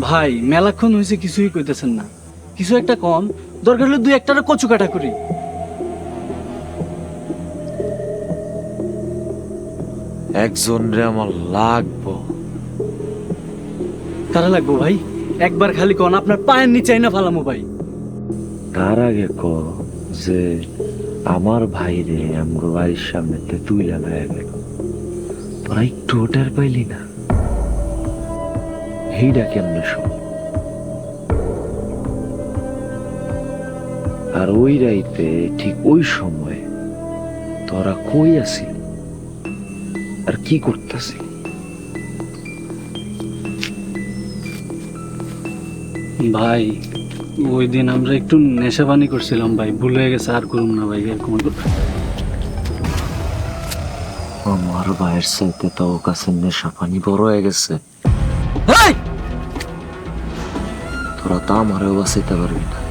ভাই মেলাক্ষণ হয়েছে কিছুই কইতেছেন না। কিছু একটা কম দরকার হলে দুই একটারে কচু কাটা করি। একজন রে আমার লাগবো। কারা লাগবো ভাই? একবার খালি কন আপনার পায়ের নিচে না ফালামো ভাই। তার আগে ক যে আমার ভাইরে আমগো বাড়ির সামনে তুই লাগায় গেল। তোরা একটু ওটার পাইলি না। হেইডা কেমনে শোন আর ওই রাইতে ঠিক ওই সময় তোরা কই আছিস আর কি করতেছি ভাই ওই দিন আমরা একটু নেশাবানি করছিলাম ভাই ভুলে গেছে আর করুন না ভাই এরকম আমার ভাইয়ের সাথে তো ও কাছে নেশা পানি বড় হয়ে গেছে। ভাই তোরা তো আমারও বাঁচাইতে পারবি না